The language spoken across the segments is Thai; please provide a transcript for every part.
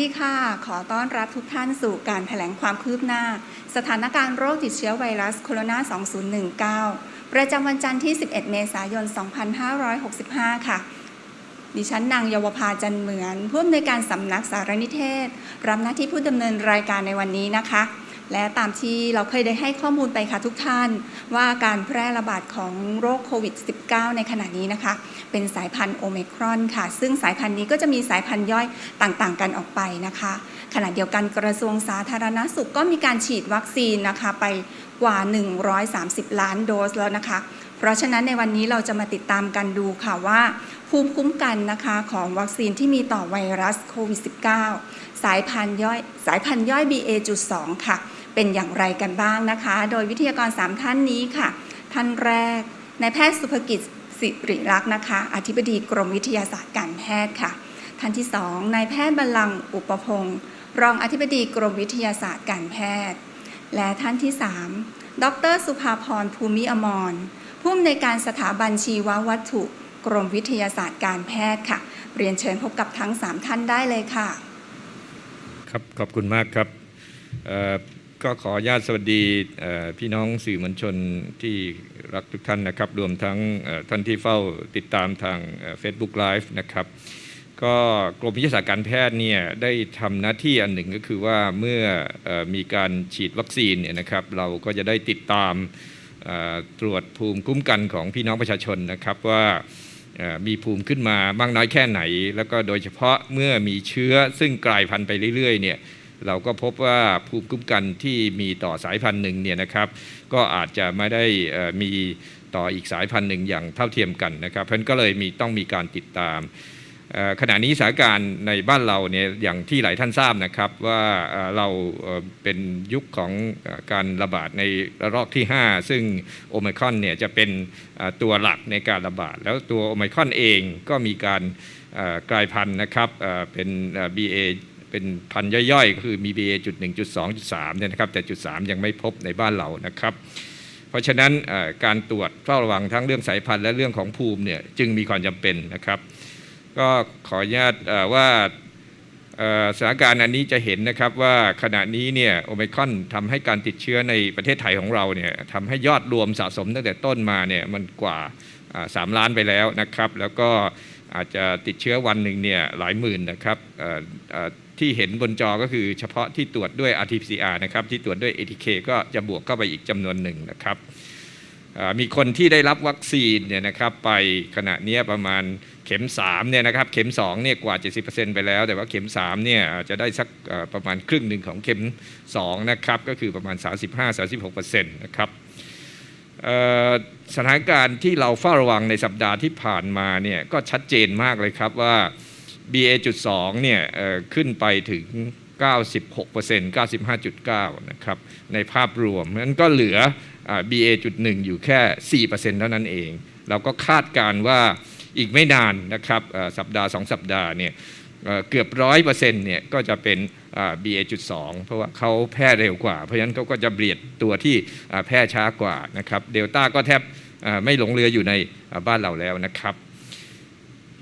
ดีค่ะ ขอต้อนรับทุกท่านสู่การแถลงความคืบหน้า สถานการณ์โรคติดเชื้อไวรัสโคโรนา 2019 ประจำวันจันทร์ที่ 11 เมษายน 2565 ค่ะ ดิฉันนางเยาวภาจันเหมือน ผู้อำนวยการสำนักสารนิเทศ รับหน้าที่ผู้ดำเนินรายการในวันนี้นะคะ และตามที่เราเคยได้ให้ข้อมูลไปค่ะทุกท่าน ว่าการแพร่ระบาดของโรคโควิด -19 ในขณะนี้นะคะ เป็นสายพันธุ์โอเมครอนค่ะ ซึ่งสายพันธุ์นี้ก็จะมีสายพันธุ์ย่อยต่างๆ กันออกไปนะคะ ขณะเดียวกันกระทรวงสาธารณสุขก็มีการฉีดวัคซีนนะคะไปกว่า 130 ล้านโดสแล้วนะคะ เพราะฉะนั้นในวันนี้เราจะมาติดตามกันดูค่ะว่าภูมิคุ้มกันนะคะของวัคซีนที่มีต่อไวรัสโควิด -19 สายพันธุ์ย่อยสายพันธุ์ย่อย BA.2 ค่ะ เป็นอย่างไรกันบ้างนะคะ โดยวิทยากร 3 ท่านนี้ค่ะ ท่านแรกนายแพทย์สุภกิจสิริรักษ์นะคะ อธิบดีกรมวิทยาศาสตร์การแพทย์ค่ะ ท่านที่สองนายแพทย์บรรลังก์อุปพงศ์รองอธิบดีกรมวิทยาศาสตร์การแพทย์ และท่านที่สามดร สุภาพรภูมิอมร ผู้อำนวยการสถาบันชีววัตถุกรมวิทยาศาสตร์การแพทย์ค่ะ เรียนเชิญพบกับทั้ง 3 ท่านได้เลยค่ะ ครับ ขอบคุณมากครับเอ่อ ก็ขอญาตสวัสดีพี่น้องสื่อมวลชนที่รักทุกท่านนะครับ รวมทั้งท่านที่เฝ้าติดตามทางเฟซบุ๊กไลฟ์นะครับ ก็กรมวิทยาศาสตร์การแพทย์เนี่ยได้ทำหน้าที่อันหนึ่งก็คือว่าเมื่อมีการฉีดวัคซีนเนี่ยนะครับ เราก็จะได้ติดตามตรวจภูมิคุ้มกันของพี่น้องประชาชนนะครับว่ามีภูมิขึ้นมามากน้อยแค่ไหน แล้วก็โดยเฉพาะเมื่อมีเชื้อซึ่งกลายพันธุ์ไปเรื่อยๆเนี่ย เราก็พบว่าภูมิคุ้มกันที่มีต่อสายพันธุ์หนึ่งเนี่ยนะครับ ก็อาจจะไม่ได้มีต่ออีกสายพันธุ์หนึ่งอย่างเท่าเทียมกันนะครับ เพราะนั้นก็เลยมีต้องมีการติดตามขณะนี้สถานการณ์ในบ้านเราเนี่ยอย่างที่หลายท่านทราบนะครับว่าเราเป็นยุคของการระบาดในระลอกที่ 5 ซึ่งโอไมครอนเนี่ยจะเป็นตัวหลักในการระบาด แล้วตัวโอไมครอนเองก็มีการกลายพันธุ์นะครับเป็น BA เป็นพันย่อยๆก็คือมี BA จุด1จุด2จุด3เนี่ยนะครับแต่จุด3ยังไม่พบในบ้านเรานะครับ เพราะฉะนั้นการตรวจเฝ้าระวังทั้งเรื่องสายพันธุ์และเรื่องของภูมิเนี่ยจึงมีความจำเป็นนะครับ ก็ขออนุญาตว่าสถานการณ์อันนี้จะเห็นนะครับว่าขณะนี้เนี่ยโอไมคอนทำให้การติดเชื้อในประเทศไทยของเราเนี่ยทำให้ยอดรวมสะสมตั้งแต่ต้นมาเนี่ยมันกว่าอ่าสามล้านไปแล้วนะครับ แล้วก็อาจจะติดเชื้อวันหนึ่งเนี่ยหลายหมื่นนะครับ ที่เห็นบนจอก็คือเฉพาะที่ตรวจด้วย RT-PCR นะครับที่ตรวจด้วย ATK ก็จะบวกเข้าไปอีกจำนวนหนึ่งนะครับมีคนที่ได้รับวัคซีนเนี่ยนะครับไปขณะนี้ประมาณเข็ม3เนี่ยนะครับเข็ม2เนี่ยกว่า 70%ไปแล้ว แต่ว่าเข็ม3เนี่ยจะได้สักประมาณครึ่งหนึ่งของเข็ม2นะครับก็คือประมาณ 35-36%นะครับเอ่อสถานการณ์ที่เราเฝ้าระวังในสัปดาห์ที่ผ่านมาเนี่ยก็ชัดเจนมากเลยครับว่า BA.2 เนี่ยเอ่อขึ้นไปถึง 96% 95.9 นะครับ ในภาพรวมนั้นก็เหลืออ BA.1 อยู่แค่ 4%เท่านั้นเอง เราก็คาดการ์ว่าอีกไม่นานนะครับสัปดาห์ 2 สัปดาห์เนี่ยเกือบร้อยเปอร์เซ็นต์เนี่ยก็จะเป็น BA.2 เพราะว่าเขาแพร่เร็วกว่า เพราะฉะนั้นเขาก็จะเบียดตัวที่แพร่ช้ากว่านะครับเดลต้าก็แทบไม่หลงเรืออยู่ในบ้านเราแล้วนะครับ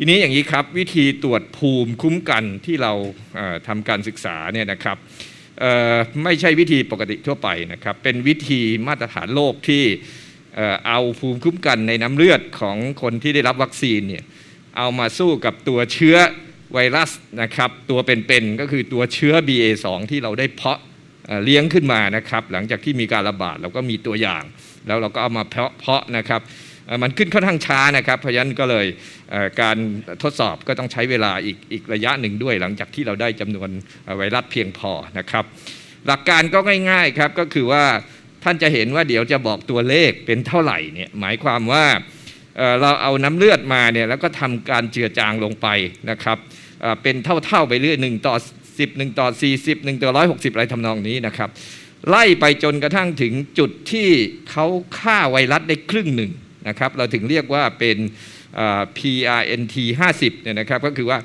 ทีนี้อย่างนี้ครับวิธีตรวจภูมิคุ้มกันที่เราเอ่อทำการศึกษาเนี่ยนะครับไม่ใช่วิธีปกติทั่วไปนะครับ เป็นวิธีมาตรฐานโลกที่เอาภูมิคุ้มกันในน้ำเลือดของคนที่ได้รับวัคซีนเนี่ยเอามาสู้กับตัวเชื้อไวรัสนะครับตัวเป็นๆก็คือตัวเชื้อ BA2 ที่เราได้เพาะเเลี้ยงขึ้นมานะครับ หลังจากที่มีการระบาดเราก็มีตัวอย่าง แล้วเราก็เอามาเพาะเพาะนะครับ มันขึ้นค่อนข้างช้านะครับเพราะฉะนั้นก็เลยการทดสอบก็ต้องใช้เวลาอีกอีกระยะหนึ่งด้วย หลังจากที่เราได้จำนวนไวรัสเพียงพอนะครับ หลักการก็ง่ายๆครับก็คือว่าท่านจะเห็นว่าเดี๋ยวจะบอกตัวเลขเป็นเท่าไหร่เนี่ยหมายความว่าเราเอาน้ำเลือดมาเนี่ยแล้วก็ทำการเจือจางลงไปนะครับเอ่อเป็นเท่าๆไปเรื่อยหนึ่งต่อ10 1ต่อ40 1ต่อ160 อะไรทำนองนี้นะครับ ไล่ไปจนกระทั่งถึงจุดที่เขาฆ่าไวรัสได้ครึ่งหนึ่ง นะครับเราถึงเรียกว่าเป็น PRNT 50เนี่ยนะครับก็คือว่า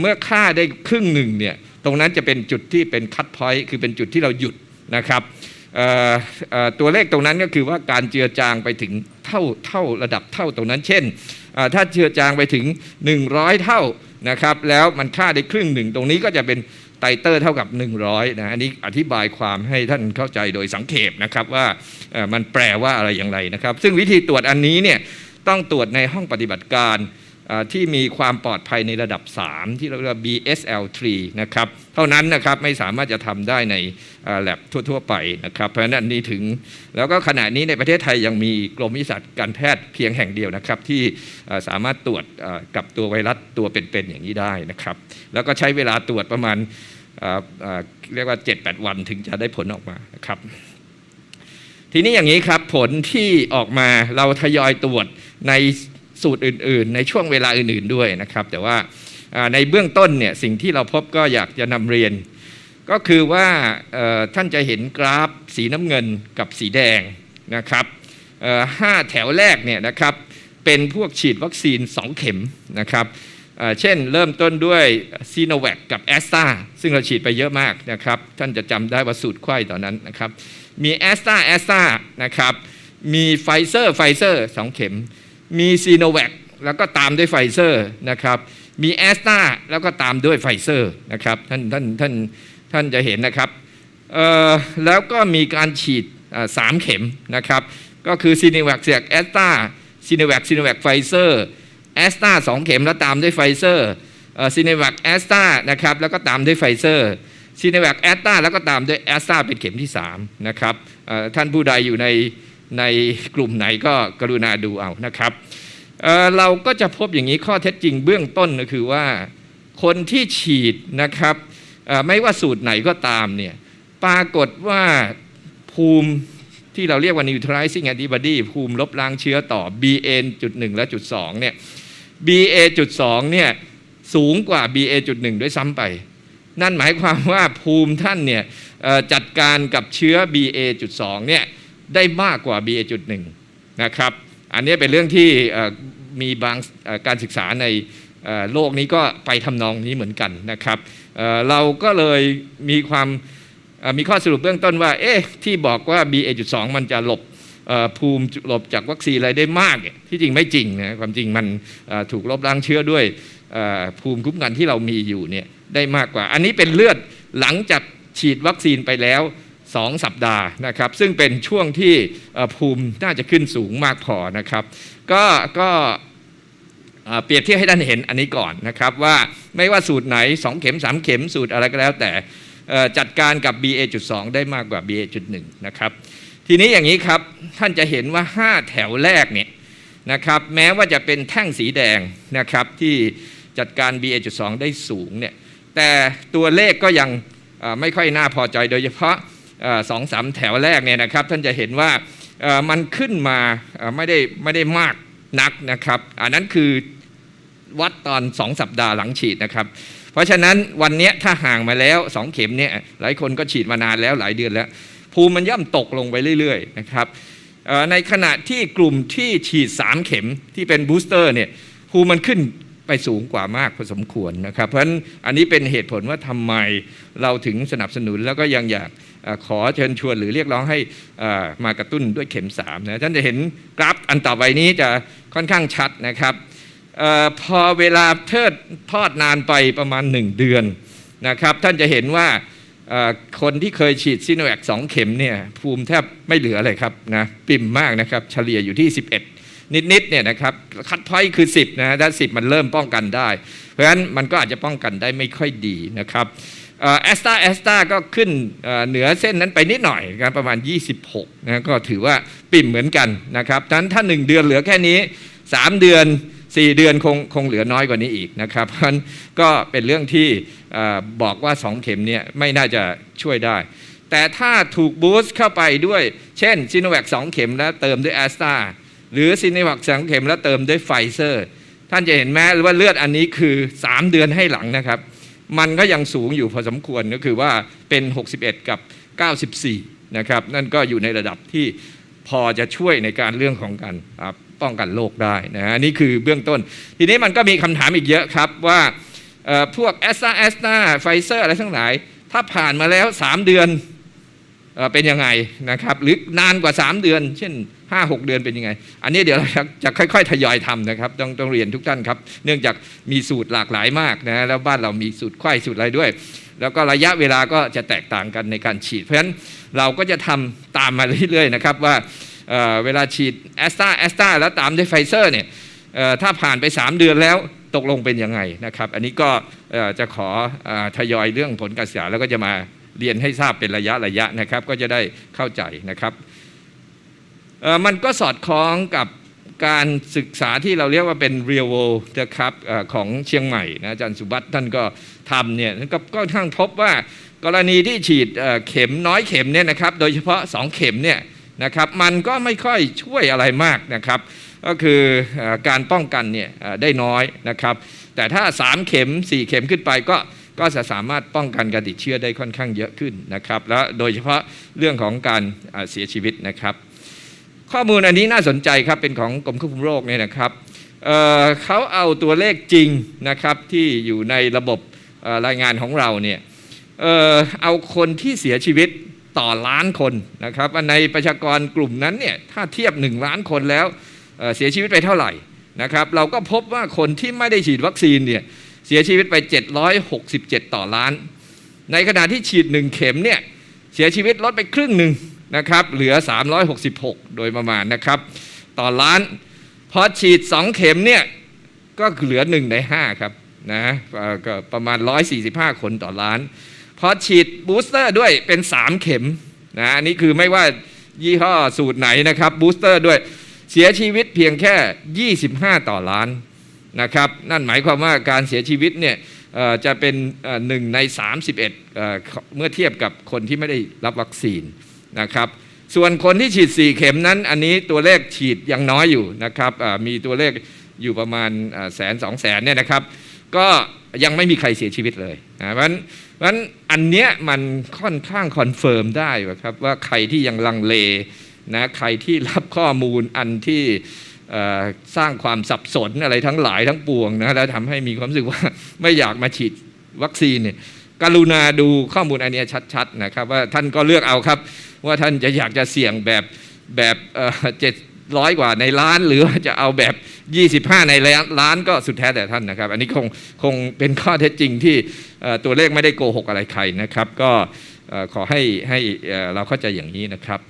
เมื่อฆ่าได้ครึ่งหนึ่งเนี่ยตรงนั้นจะเป็นจุดที่เป็นคั t พอยต์คือเป็นจุดที่เราหยุดนะครับตัวเลขตรงนั้นก็คือว่าการเจือจางไปถึงเท่าเท่าระดับเท่าตรงนั้น เช่น ถ้าเจือจางไปถึง 100 เท่านะครับแล้วมันค่าได้ครึ่งหนึ่งตรงนี้ก็จะเป็น ไตเตอร์เท่ากับ 100นะอันนี้อธิบายความให้ท่านเข้าใจโดยสังเขปนะครับว่ามันแปลว่าอะไรอย่างไรนะครับ ซึ่งวิธีตรวจอันนี้เนี่ยต้องตรวจในห้องปฏิบัติการ ที่มีความปลอดภัยในระดับ 3 ที่เราเรียกว่า BSL3 นะครับเท่านั้นนะครับไม่สามารถจะทำได้ในแลบทั่ว ๆ ไปนะครับ เพราะฉะนั้นนี้ถึง แล้วก็ขณะนี้ในประเทศไทยยังมีกรมวิทยาศาสตร์การแพทย์เพียงแห่งเดียวนะครับ ที่สามารถตรวจกับตัวไวรัสตัวเป็นๆอย่างนี้ได้นะครับ แล้วก็ใช้เวลาตรวจประมาณเรียกว่า 7-8 วันถึงจะได้ผลออกมานะครับทีนี้อย่างนี้ครับผลที่ออกมาเราทยอยตรวจใน สูตรอื่น ๆ ในช่วงเวลาอื่น ๆด้วยนะครับ แต่ว่าในเบื้องต้นเนี่ยสิ่งที่เราพบก็อยากจะนำเรียน ก็คือว่าท่านจะเห็นกราฟสีน้ำเงินกับสีแดงนะครับห้าแถวแรกเนี่ยนะครับเป็นพวกฉีดวัคซีน 2 เข็มนะครับเช่นเริ่มต้นด้วยซีโนแวคกับแอสตราซึ่งเราฉีดไปเยอะมากนะครับ ท่านจะจำได้ว่าสูตรไข้ตอนนั้นนะครับ มีแอสตราแอสตรานะครับ มีไฟเซอร์ไฟเซอร์สองเข็ม มีซีโนแวคแล้วก็ตามด้วยไฟเซอร์นะครับ มีแอสตราแล้วก็ตามด้วยไฟเซอร์นะครับท่านท่านท่านท่านจะเห็นนะครับแล้วก็มีการฉีดสามเข็มนะครับ ก็คือซีโนแวคเสียกแอสตราซีโนแวคซีโนแวคไฟเซอร์แอสตราสองเข็มแล้วตามด้วยไฟเซอร์ซีโนแวคแอสตรานะครับแล้วก็ตามด้วยไฟเซอร์ซีโนแวคแอสตราแล้วก็ตามด้วยแอสตราเป็นเข็มที่3นะครับท่านผู้ใดอยู่ใน ในกลุ่มไหนก็กรุณาดูเอานะครับเเราก็จะพบอย่างนี้ข้อเท็จจริงเบื้องต้นก็คือว่า คนที่ฉีดนะครับไม่ว่าสูตรไหนก็ตามเนี่ยปรากฏว่าภูมิที่เราเรียกว่า neutralizing antibody ภูมิลบล้างเชื้อต่อ BA.1 และจุด2เนี่ย BA.2 เนี่ยสูงกว่า BA.1 ด้วยซ้ำไป นั่นหมายความว่าภูมิท่านเนี่ยจัดการกับเชื้อ BA.2 เนี่ย ได้มากกว่า BA.1 นะครับ อันนี้เป็นเรื่องที่มีบางการศึกษาในโลกนี้ก็ไปทำนองนี้เหมือนกันนะครับเราก็เลยมีความมีข้อสรุปเบื้องต้นว่า เอ๊ะ ที่บอกว่า BA.2 มันจะหลบภูมิหลบจากวัคซีนอะไรได้มากที่จริงไม่จริงนะความจริงมันถูกลบล้างเชื้อด้วยภูมิคุ้มกันที่เรามีอยู่เนี่ยได้มากกว่า อันนี้เป็นเลือดหลังจากฉีดวัคซีนไปแล้ว 2 สัปดาห์นะครับ ซึ่งเป็นช่วงที่ภูมิน่าจะขึ้นสูงมากพอนะครับ ก็ก็เปรียบเทียบให้ท่านเห็นอันนี้ก่อนนะครับ ว่าไม่ว่าสูตรไหน 2 เข็ม 3 เข็มสูตรอะไรก็แล้วแต่จัดการกับ BA.2 ได้มากกว่า BA.1 นะครับ ทีนี้อย่างนี้ครับท่านจะเห็นว่า 5 แถวแรกเนี่ยนะครับแม้ว่าจะเป็นแท่งสีแดงนะครับที่จัดการ BA.2 ได้สูงเนี่ยแต่ตัวเลขก็ยังไม่ค่อยน่าพอใจโดยเฉพาะ สองสามแถวแรกเนี่ยนะครับท่านจะเห็นว่ามันขึ้นมาไม่ได้ไม่ได้มากนักนะครับ อันนั้นคือวัดตอน 2 สัปดาห์หลังฉีดนะครับ เพราะฉะนั้นวันนี้ถ้าห่างมาแล้ว 2 เข็มเนี่ยหลายคนก็ฉีดมานานแล้วหลายเดือนแล้ว ภูมิมันย่อมตกลงไปเรื่อยๆนะครับในขณะที่กลุ่มที่ฉีด 3 เข็มที่เป็นบูสเตอร์เนี่ยภูมิมันขึ้นไปสูงกว่ามากพอสมควรนะครับ เพราะฉะนั้นอันนี้เป็นเหตุผลว่าทำไมเราถึงสนับสนุนแล้วก็ยังอยาก ขอเชิญชวนหรือเรียกร้องให้มากระตุ้นด้วยเข็ม3นะท่านจะเห็นกราฟอันต่อไปนี้จะค่อนข้างชัดนะครับออพอเวลาเทิดทอดนานไปประมาณ 1 เดือนนะครับท่านจะเห็นว่าคนที่เคยฉีดซีโนแวคสองเข็มเนี่ยภูมิแทบไม่เหลือเลยครับนะปิ่มมากนะครับเฉลี่ยอยู่ที่ 11 นิดๆเนี่ยนะครับคัดพอยคือ 10นะถ้า10 มันเริ่มป้องกันได้ เพราะฉะนั้นมันก็อาจจะป้องกันได้ไม่ค่อยดีนะครับ แอสตาแอสตาก็ขึ้นเหนือเส้นนั้นไปนิดหน่อยกันประมาณ 26นะก็ถือว่าปิ่มเหมือนกันนะครับดังนั้นถ้า 1 เดือนเหลือแค่นี้ 3 เดือน 4 เดือนคงคงเหลือน้อยกว่านี้อีกนะครับเพราะฉะนั้นก็เป็นเรื่องที่บอกว่า 2 เข็มเนี่ยไม่น่าจะช่วยได้ แต่ถ้าถูกบูสต์เข้าไปด้วย เช่นซีโนแวค2เข็มแล้วเติมด้วยแอสตาหรือซีโนแวคสองเข็มแล้วเติมด้วยไฟเซอร์ ท่านจะเห็นแม้ว่าเลือดอันนี้คือ 3 เดือนให้หลังนะครับ มันก็ยังสูงอยู่พอสมควรก็คือว่าเป็น 61 กับ 94 นะครับ นั่นก็อยู่ในระดับที่พอจะช่วยในการเรื่องของการป้องกันโรคได้นะฮะอันนี่คือเบื้องต้น ทีนี้มันก็มีคำถามอีกเยอะครับว่าพวกแอสตราแอสตราไฟเซอร์อะไรทั้งหลาย ถ้าผ่านมาแล้ว 3 เดือน เป็นยังไงนะครับหรือนานกว่า 3 เดือน เช่น 5 6 เดือนเป็นยังไง อันนี้เดี๋ยวเราจะค่อยๆทยอยทำนะครับต้องต้องเรียนทุกท่านครับ เนื่องจากมีสูตรหลากหลายมากนะแล้วบ้านเรามีสูตรไข้สูตรอะไรด้วย แล้วก็ระยะเวลาก็จะแตกต่างกันในการฉีด เพราะฉะนั้นเราก็จะทำตามมาเรื่อยๆนะครับว่าเเวลาฉีดแอสตราแอสตราแล้วตามด้วยไฟเซอร์เนี่ยถ้าผ่านไป 3 เดือนแล้วตกลงเป็นยังไงนะครับ อันนี้ก็จะขออ่อทยอยเรื่องผลการศึกษาแล้วก็จะมา เรียนให้ทราบเป็นระยะระยะนะครับ ก็จะได้เข้าใจนะครับมันก็สอดคล้องกับการศึกษาที่เราเรียกว่าเป็น real world นะครับอของเชียงใหม่นะอาจารย์สุบัติท่านก็ทำเนี่ยก็ก็ทั้งพบว่ากรณีที่ฉีดเข็มน้อยเข็มเนี่ยนะครับ โดยเฉพาะ 2 เข็มเนี่ยนะครับมันก็ไม่ค่อยช่วยอะไรมากนะครับ ก็คืออการป้องกันเนี่ยได้น้อยนะครับ แต่ถ้า 3 เข็ม 4 เข็มขึ้นไปก็ ก็จะสามารถป้องกันการติดเชื้อได้ค่อนข้างเยอะขึ้นนะครับ แล้วโดยเฉพาะเรื่องของการเสียชีวิตนะครับ ข้อมูลอันนี้น่าสนใจครับเป็นของกรมควบคุมโรคเนี่ยนะครับเเขาเอาตัวเลขจริงนะครับที่อยู่ในระบบรายงานของเราเนี่ยเออเอาคนที่เสียชีวิตต่อล้านคนนะครับในประชากรกลุ่มนั้นเนี่ยถ้าเทียบ 1 ล้านคนแล้วเเสียชีวิตไปเท่าไหร่นะครับ เราก็พบว่าคนที่ไม่ได้ฉีดวัคซีนเนี่ย เสียชีวิตไป 767 ต่อล้าน ในขณะที่ฉีด 1 เข็มเนี่ยเสียชีวิตลดไปครึ่งหนึ่งนะครับเหลือ 366 โดยประมาณนะครับ ต่อล้านพอฉีด 2 เข็มเนี่ยก็เหลือ 1 ใน 5 ครับนะก็ประมาณ 145 คนต่อล้าน พอฉีดบูสเตอร์ด้วยเป็น 3 เข็มนะอันนี้คือไม่ว่ายี่ห้อสูตรไหนนะครับบูสเตอร์ด้วยเสียชีวิตเพียงแค่ 25 ต่อล้าน นะครับนั่นหมายความว่าการเสียชีวิตเนี่ยจะเป็นหนึ่งใน 31เอ่อเมื่อเทียบกับคนที่ไม่ได้รับวัคซีนนะครับส่วนคนที่ฉีด 4 เข็มนั้น อันนี้ตัวเลขฉีดยังน้อยอยู่นะครับมีตัวเลขอยู่ประมาณแสนสองแสนเนี่ยนะครับ ก็ยังไม่มีใครเสียชีวิตเลยนะเพราะฉะนั้นอันเนี้ยมันค่อนข้างคอนเฟิร์มได้ครับว่าใครที่ยังลังเลนะใครที่รับข้อมูลอันที่ สร้างความสับสนอะไรทั้งหลายทั้งปวงนะแล้วทำให้มีความรู้สึกว่าไม่อยากมาฉีดวัคซีนเนี่ยกรุณาดูข้อมูลอันนี้ชัดๆนะครับว่าท่านก็เลือกเอาครับ ว่าท่านจะอยากจะเสี่ยงแบบแบบเจ็ดร้อยกว่าในล้านหรือว่าจะเอาแบบ 25 ในล้านก็สุดแท้แต่ท่านนะครับ อันนี้คงคงเป็นข้อเท็จจริงที่ตัวเลขไม่ได้โกหกอะไรใครนะครับ ก็ขอให้ให้เราเข้าใจอย่างนี้นะครับ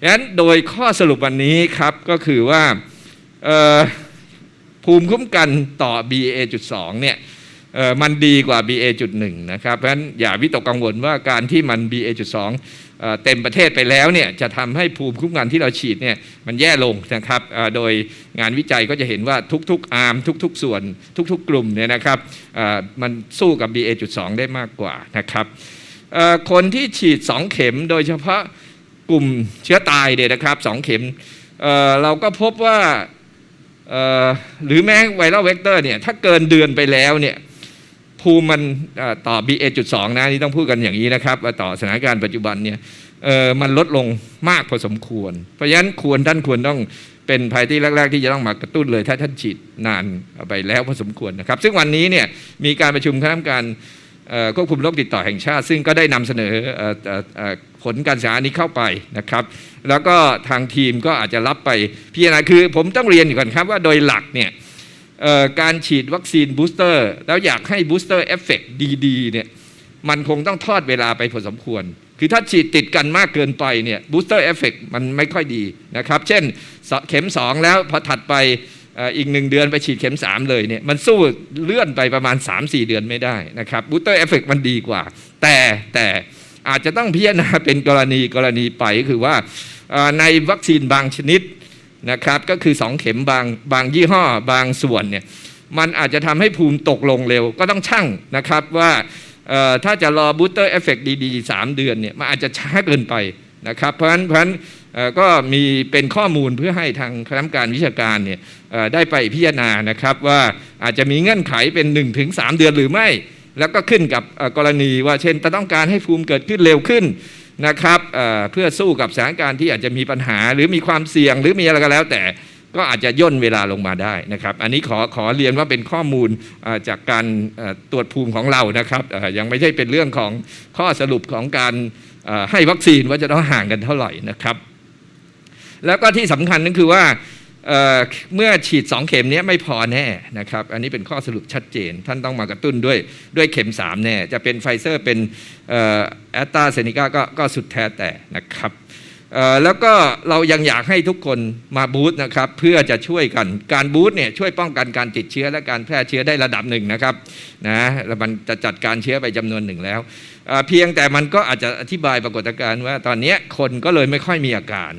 ดังนั้นโดยข้อสรุปวันนี้ครับก็คือว่า ภูมิคุ้มกันต่อ BA.2 เนี่ยมันดีกว่า BA.1 นะครับ เพราะฉะนั้นอย่าวิตกกังวลว่าการที่มัน BA.2 เต็มประเทศไปแล้วเนี่ยจะทำให้ภูมิคุ้มกันที่เราฉีดเนี่ยมันแย่ลงนะครับโดยงานวิจัยก็จะเห็นว่าทุกๆอาร์มทุก ๆ ส่วนทุก ๆ กลุ่มเนี่ยนะครับมันสู้กับ BA.2 ได้มากกว่านะครับคนที่ฉีด 2 เข็มโดยเฉพาะกลุ่มเชื้อตายเนี่ยนะครับ 2 เข็มเเราก็พบว่า หรือแม้ไวรัลเวกเตอร์เนี่ยถ้าเกินเดือนไปแล้วเนี่ยภูมิมันต่อต่อ BA.2 นะนี่ต้องพูดกันอย่างนี้นะครับว่าต่อสถานการณ์ปัจจุบันเนี่ยมันลดลงมากพอสมควร เพราะฉะนั้นควรท่านควรต้องเป็นภายที่แรก ๆ ที่จะต้องมากระตุ้นเลย ถ้าท่านฉีดนานไปแล้วพอสมควรนะครับ ซึ่งวันนี้เนี่ยมีการประชุมคณะกรรมการ ควบคุมโรคติดต่อแห่งชาติ ซึ่งก็ได้นำเสนอผลการศึกษานี้เข้าไปนะครับ แล้วก็ทางทีมก็อาจจะรับไปพิจารณาคือผมต้องเรียนอยู่ก่อนครับว่าโดยหลักเนี่ยการฉีดวัคซีนบูสเตอร์แล้วอยากให้บูสเตอร์เอฟเฟกดีๆเนี่ยมันคงต้องทอดเวลาไปพอสมควร คือถ้าฉีดติดกันมากเกินไปเนี่ยบูสเตอร์เอฟเฟกมันไม่ค่อยดีนะครับ เช่นเข็ม 2 แล้วพอถัดไป อีกหนึ่งเดือนไปฉีดเข็ม 3 เลยเนี่ยมันสู้เลื่อนไปประมาณ 3-4 เดือนไม่ได้นะครับบูสเตอร์เอฟเฟกมันดีกว่า แต่แต่อาจจะต้องพิจารณาเป็นกรณีกรณีไปก็คือว่าในวัคซีนบางชนิดนะครับก็คือ 2 เข็มบางบางยี่ห้อบางส่วนเนี่ยมันอาจจะทำให้ภูมิตกลงเร็วก็ต้องชั่งนะครับว่าถ้าจะรอบูสเตอร์เอฟเฟกดีๆ3 เดือนเนี่ยมันอาจจะช้าเกินไปนะครับเพราะฉะนั้นเพราะฉะนั้น ก็มีเป็นข้อมูลเพื่อให้ทางคณะกรรมการวิชาการเนี่ยได้ไปพิจารณานะครับว่าอาจจะมีเงื่อนไขเป็น 1-3 เดือนหรือไม่ แล้วก็ขึ้นกับกรณีว่าเช่นต้องการให้ภูมิเกิดขึ้นเร็วขึ้นนะครับเเพื่อสู้กับสถานการณ์ที่อาจจะมีปัญหาหรือมีความเสี่ยงหรือมีอะไรก็แล้ว แต่ก็อาจจะย่นเวลาลงมาได้นะครับ อันนี้ขอขอเรียนว่าเป็นข้อมูลจากการตรวจภูมิของเรานะครับยังไม่ใช่เป็นเรื่องของข้อสรุปของการให้วัคซีนว่าจะต้องห่างกันเท่าไหร่นะครับ แล้วก็ที่สำคัญนั่นคือว่าเเมื่อฉีด 2 เข็มนี้ไม่พอแน่นะครับ อันนี้เป็นข้อสรุปชัดเจน ท่านต้องมากระตุ้นด้วยด้วยเข็ม 3 แน่ จะเป็นไฟเซอร์เป็นแอตตาเซเนกาก็ก็สุดแท้แต่นะครับแล้วก็เรายังอยากให้ทุกคนมาบูสต์นะครับ เพื่อจะช่วยกันการบูสต์เนี่ยช่วยป้องกันการติดเชื้อและการแพร่เชื้อได้ระดับหนึ่งนะครับนะแล้วมันจะจัดการเชื้อไปจำนวนหนึ่งแล้ว เพียงแต่มันก็อาจจะอธิบายปรากฏการณ์ว่าตอนนี้คนก็เลยไม่ค่อยมีอาการ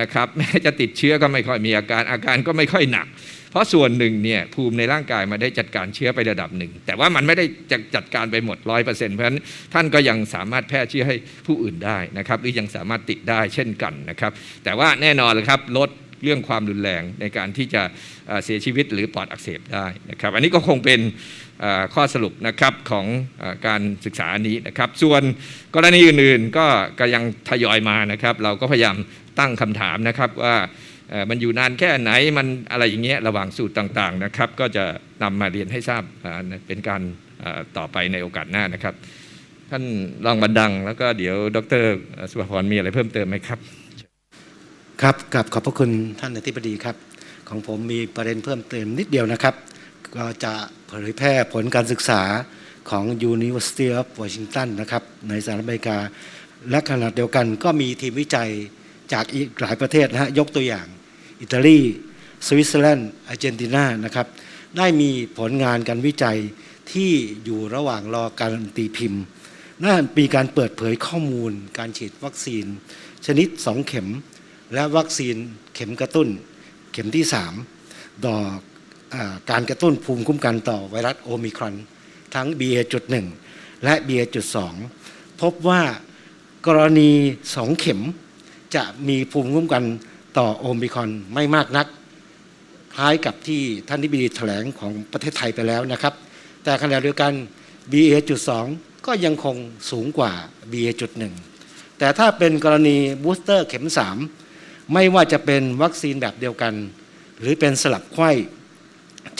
นะครับแม้จะติดเชื้อก็ไม่ค่อยมีอาการอาการก็ไม่ค่อยหนัก เพราะส่วนหนึ่งเนี่ยภูมิในร่างกายมาได้จัดการเชื้อไประดับหนึ่ง แต่ว่ามันไม่ได้จะจัดการไปหมดร้อยเปอร์เซ็นต์เพราะฉะนั้นท่านก็ยังสามารถแพร่เชื้อให้ผู้อื่นได้นะครับหรือยังสามารถติดได้เช่นกันนะครับแต่ว่าแน่นอนเลยครับลดเรื่องความรุนแรงในการที่จะเสียชีวิตหรือปอดอักเสบได้นะครับอันนี้ก็คงเป็นข้อสรุปนะครับของการศึกษานี้นะครับ ส่วนกรณีอื่นๆก็ก็ยังทยอยมานะครับ เราก็พยายาม ตั้งคำถามนะครับว่ามันอยู่นานแค่ไหนมันอะไรอย่างเงี้ยระหว่างสูตรต่างๆนะครับ ก็จะนำมาเรียนให้ทราบเป็นการต่อไปในโอกาสหน้านะครับ ท่านรองบันดัง แล้วก็เดี๋ยวดรสุภพรมีอะไรเพิ่มเติมไหมครับ ครับกับขอบพระคุณท่านอธิบดีครับ ของผมมีประเด็นเพิ่มเติมนิดเดียวนะครับ ก็จะเผยแพร่ผลการศึกษาของ University of Washington นะครับในสหรัฐอเมริกา และขณะเดียวกันก็มีทีมวิจัย จากอีกหลายประเทศนะฮะยกตัวอย่าง อิตาลีสวิตเซอร์แลนด์อาร์เจนตินานะครับได้มีผลงานการวิจัยที่อยู่ระหว่างรอการตีพิมพ์น่ามีการเปิดเผยข้อมูล การฉีดวัคซีน ชนิด 2 เข็ม และวัคซีนเข็มกระตุ้น เข็มที่ 3 ต่ออการกระตุ้นภูมิคุ้มกันต่อไวรัสโอมิครอน ทั้ง BA.1 และ BA.2 พบว่ากรณี 2 เข็ม จะมีภูมิคุ้มกันต่อโอมิคอนไม่มากนัก คล้ายกับที่ท่านทิบดีแถลงของประเทศไทยไปแล้วนะครับ แต่ขณะเดียวกัน BA.2 ก็ยังคงสูงกว่า BA.1 แต่ถ้าเป็นกรณีบูสเตอร์เข็ม 3 ไม่ว่าจะเป็นวัคซีนแบบเดียวกัน หรือเป็นสลับไข้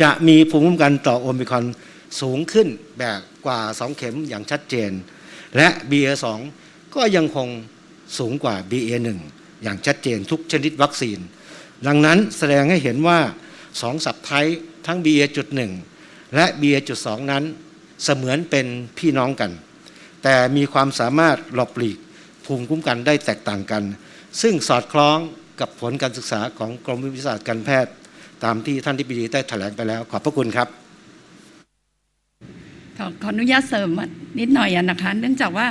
จะมีภูมิคุ้มกันต่อโอมิคอนสูงขึ้นแบบกว่า 2 เข็มอย่างชัดเจน และ BA2 ก็ยังคง สูงกว่า BA1 อย่างชัดเจนทุกชนิดวัคซีน ดังนั้นแสดงให้เห็นว่า 2 สับไทป์ทั้ง BA.1 และ BA.2 นั้นเสมือนเป็นพี่น้องกัน แต่มีความสามารถหลบหลีกภูมิคุ้มกันได้แตกต่างกัน ซึ่งสอดคล้องกับผลการศึกษาของกรมวิทยาศาสตร์การแพทย์ ตามที่ท่านทิบดีได้แถลงไปแล้ว ขอบพระคุณครับ ขอขออนุญาตเสริมนิดหน่อยนะคะ เนื่องจากว่า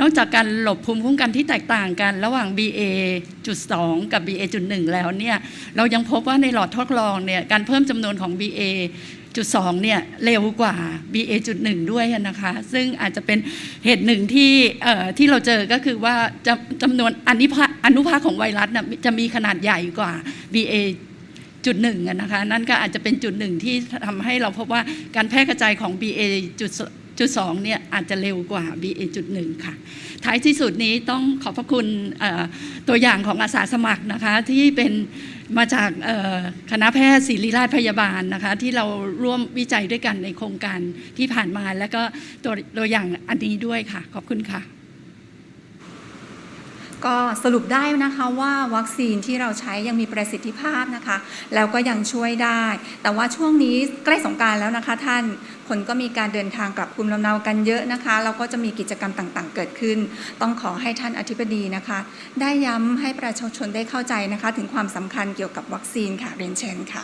นอกจากการหลบภูมิคุ้มกันที่แตกต่างกัน ระหว่าง BA.2 กับ BA.1 แล้วเนี่ยเรายังพบว่าในหลอดทดลองเนี่ยการเพิ่มจำนวนของ BA จุด2เนี่ยเร็วกว่า BA.1 ด้วยนะคะ ซึ่งอาจจะเป็นเหตุหนึ่งที่ที่เราเจอก็คือว่าจจำนวนอนุภาคอนุภาคของไวรัสนะจะมีขนาดใหญ่กว่า BA จุดหนึ่งอะนะคะ นั่นก็อาจจะเป็นจุดหนึ่งที่ทำให้เราพบว่าการแพร่กระจายของ BA จุด จุดสองเนี่ยอาจจะเร็วกว่า BA จุดหนึ่งค่ะ ท้ายที่สุดนี้ต้องขอบพระคุณตัวอย่างของอาสาสมัครนะคะที่เป็นมาจากคณะแพทย์ศิริราชพยาบาลนะคะที่เราร่วมวิจัยด้วยกันในโครงการที่ผ่านมา แล้วก็ตัวตัวอย่างอันนี้ด้วยค่ะ ขอบคุณค่ะ ก็สรุปได้นะคะว่าวัคซีนที่เราใช้ยังมีประสิทธิภาพนะคะ แล้วก็ยังช่วยได้ แต่ว่าช่วงนี้ใกล้สงกรารแล้วนะคะท่าน คนก็มีการเดินทางกลับภูมิลำเนากันเยอะนะคะแล้วก็จะมีกิจกรรมต่างๆ เกิดขึ้น ต้องขอให้ท่านอธิบดีนะคะ ได้ย้ำให้ประชาชนได้เข้าใจนะคะ ถึงความสำคัญเกี่ยวกับวัคซีนค่ะเรียนเชิญค่ะ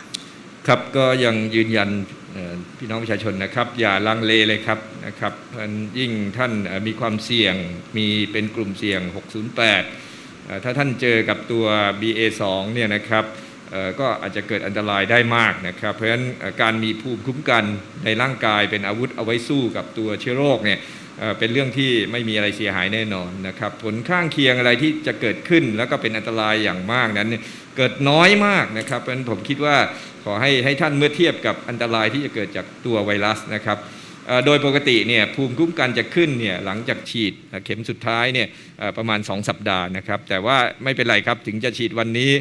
ครับก็ยังยืนยันพี่น้องประชาชนนะครับ อย่าลังเลเลยครับนะครับยิ่งท่านมีความเสี่ยงมีเป็นกลุ่มเสี่ยง 608 ถ้าท่านเจอกับตัว BA2 เนี่ยนะครับ ก็อาจจะเกิดอันตรายได้มากนะครับ เพราะฉะนั้นการมีภูมิคุ้มกันในร่างกายเป็นอาวุธเอาไว้สู้กับตัวเชื้อโรคเนี่ยเป็นเรื่องที่ไม่มีอะไรเสียหายแน่นอนนะครับ ผลข้างเคียงอะไรที่จะเกิดขึ้นแล้วก็เป็นอันตรายอย่างมากนั้น เกิดน้อยมากนะครับเพราะฉะนั้นผมคิดว่าขอให้ให้ท่านเมื่อเทียบกับอันตรายที่จะเกิดจากตัวไวรัสนะครับโดยปกติเนี่ยภูมิคุ้มกันจะขึ้นเนี่ยหลังจากฉีดเข็มสุดท้ายเนี่ยประมาณ 2 สัปดาห์นะครับ แต่ว่าไม่เป็นไรครับถึงจะฉีดวันนี้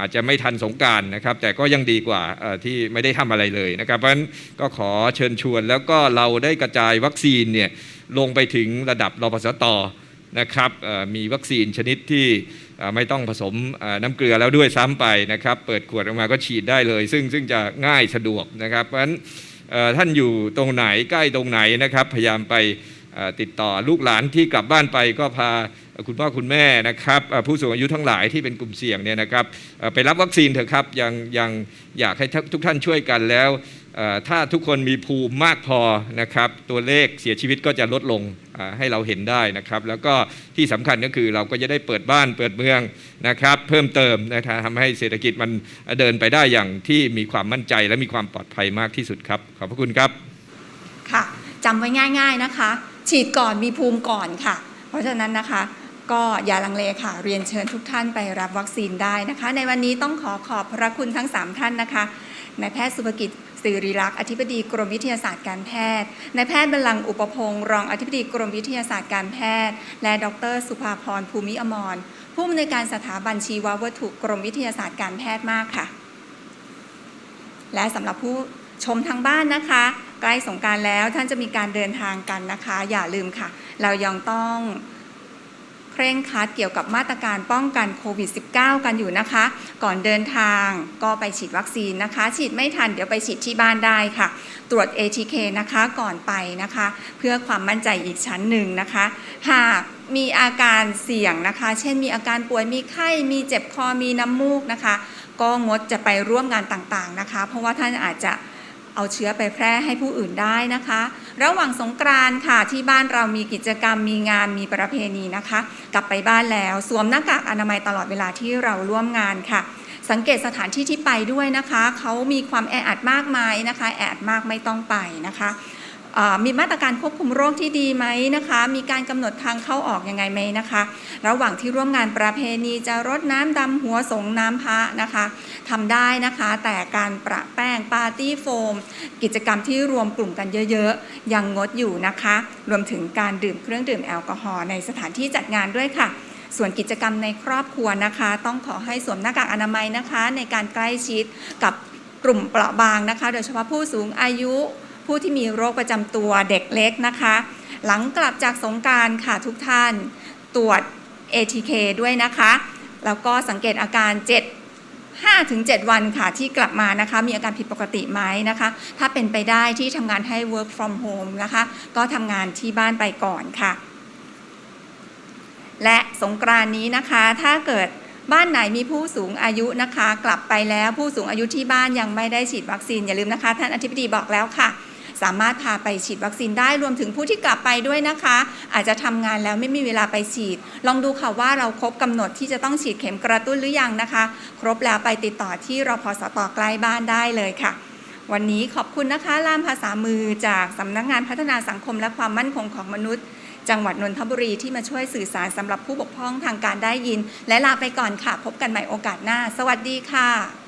อาจจะไม่ทันสงการนะครับ แต่ก็ยังดีกว่าที่ไม่ได้ทำอะไรเลยนะครับ เพราะฉะนั้นก็ขอเชิญชวน แล้วก็เราได้กระจายวัคซีนเนี่ยลงไปถึงระดับรพสตนะครับมีวัคซีนชนิดที่ไม่ต้องผสมน้ำเกลือแล้วด้วยซ้ำไปนะครับ เปิดขวดออกมาก็ฉีดได้เลย ซึ่งซึ่งจะง่ายสะดวกนะครับ เพราะฉะนั้นท่านอยู่ตรงไหนใกล้ตรงไหนนะครับ พยายามไปติดต่อลูกหลานที่กลับบ้านไปก็พา คุณพ่อคุณแม่นะครับผู้สูงอายุทั้งหลายที่เป็นกลุ่มเสี่ยงเนี่ยนะครับไปรับวัคซีนเถอะครับยังยังอยากให้ทุกท่านช่วยกันแล้วถ้าทุกคนมีภูมิมากพอนะครับตัวเลขเสียชีวิตก็จะลดลงให้เราเห็นได้นะครับ แล้วก็ที่สำคัญก็คือเราก็จะได้เปิดบ้านเปิดเมืองนะครับ เพิ่มเติมนะครับทำให้เศรษฐกิจมันเดินไปได้อย่างที่มีความมั่นใจและมีความปลอดภัยมากที่สุดครับ ขอบพระคุณครับค่ะจำไว้ง่าย ๆนะคะ ฉีดก่อนมีภูมิก่อนค่ะ เพราะฉะนั้นนะคะ ก็อย่าลังเลค่ะ เรียนเชิญทุกท่านไปรับวัคซีนได้นะคะ ในวันนี้ต้องขอขอบพระคุณทั้ง 3 ท่านนะคะนายแพทย์สุภกิจสิริรักษ์อธิบดีกรมวิทยาศาสตร์การแพทย์นายแพทย์บรรลังอุปพงศ์รองอธิบดีกรมวิทยาศาสตร์การแพทย์ และดร สุภาพรภูมิอมร ผู้อำนวยการสถาบันชีววัตถุกรมวิทยาศาสตร์การแพทย์มากค่ะ และสำหรับผู้ชมทางบ้านนะคะ ใกล้สงการแล้วท่านจะมีการเดินทางกันนะคะ อย่าลืมค่ะ เรายังต้อง เคร่งครัดเกี่ยวกับมาตรการป้องกันโควิด -19 กันอยู่นะคะ ก่อนเดินทางก็ไปฉีดวัคซีนนะคะ ฉีดไม่ทันเดี๋ยวไปฉีดที่บ้านได้ค่ะ ตรวจ ATK นะคะก่อนไปนะคะ เพื่อความมั่นใจอีกชั้นหนึ่งนะคะ หากมีอาการเสี่ยงนะคะ เช่นมีอาการป่วยมีไข้มีเจ็บคอมีน้ำมูกนะคะ ก็งดจะไปร่วมงานต่างๆนะคะ เพราะว่าท่านอาจจะ เอาเชื้อไปแพร่ให้ผู้อื่นได้นะคะ ระหว่างสงกรานค่ะที่บ้านเรามีกิจกรรมมีงานมีประเพณีนะคะ กลับไปบ้านแล้วสวมหน้ากากอนามัยตลอดเวลาที่เราร่วมงานค่ะ สังเกตสถานที่ที่ไปด้วยนะคะเขามีความแออัดมากมายนะคะ แออัดมากไม่ต้องไปนะคะ มีมาตรการควบคุมโรคที่ดีไหมนะคะ มีการกำหนดทางเข้าออกยังไงไหมนะคะ ระหว่างที่ร่วมงานประเพณีจะรดน้ำดำหัวสงน้ำพระนะคะทำได้นะคะ แต่การประแป้งปาร์ตี้โฟม กิจกรรมที่รวมกลุ่มกันเยอะๆ ยังงดอยู่นะคะ รวมถึงการดื่มเครื่องดื่มแอลกอฮอล์ในสถานที่จัดงานด้วยค่ะส่วนกิจกรรมในครอบครัวนะคะ ต้องขอให้สวมหน้ากากอนามัยนะคะ ในการใกล้ชิดกับกลุ่มเปราะบางนะคะ โดยเฉพาะผู้สูงอายุ ผู้ที่มีโรคประจำตัวเด็กเล็กนะคะ หลังกลับจากสงการค่ะทุกท่านตรวจ ATK ด้วยนะคะ แล้วก็สังเกตอาการ 7 5ถึง7วันค่ะที่กลับมานะคะ มีอาการผิดปกติไหมนะคะ ถ้าเป็นไปได้ที่ทำงานให้ work from home นะคะ ก็ทำงานที่บ้านไปก่อนค่ะ และสงกรานนี้นะคะ ถ้าเกิดบ้านไหนมีผู้สูงอายุนะคะ กลับไปแล้วผู้สูงอายุที่บ้านยังไม่ได้ฉีดวัคซีนอย่าลืมนะคะ ท่านอธิบดีบอกแล้วค่ะ สามารถพาไปฉีดวัคซีนได้รวมถึงผู้ที่กลับไปด้วยนะคะ อาจจะทำงานแล้วไม่มีเวลาไปฉีด ลองดูค่ะว่าเราครบกำหนดที่จะต้องฉีดเข็มกระตุ้นหรือยังนะคะ ครบแล้วไปติดต่อที่รพสตใกล้บ้านได้เลยค่ะวันนี้ขอบคุณนะคะล่ามภาษามือจากสำนักงานพัฒนาสังคมและความมั่นคงของมนุษย์ จังหวัดนนทบุรีที่มาช่วยสื่อสารสำหรับผู้บกพร่องทางการได้ยิน และลาไปก่อนค่ะ พบกันใหม่โอกาสหน้า สวัสดีค่ะ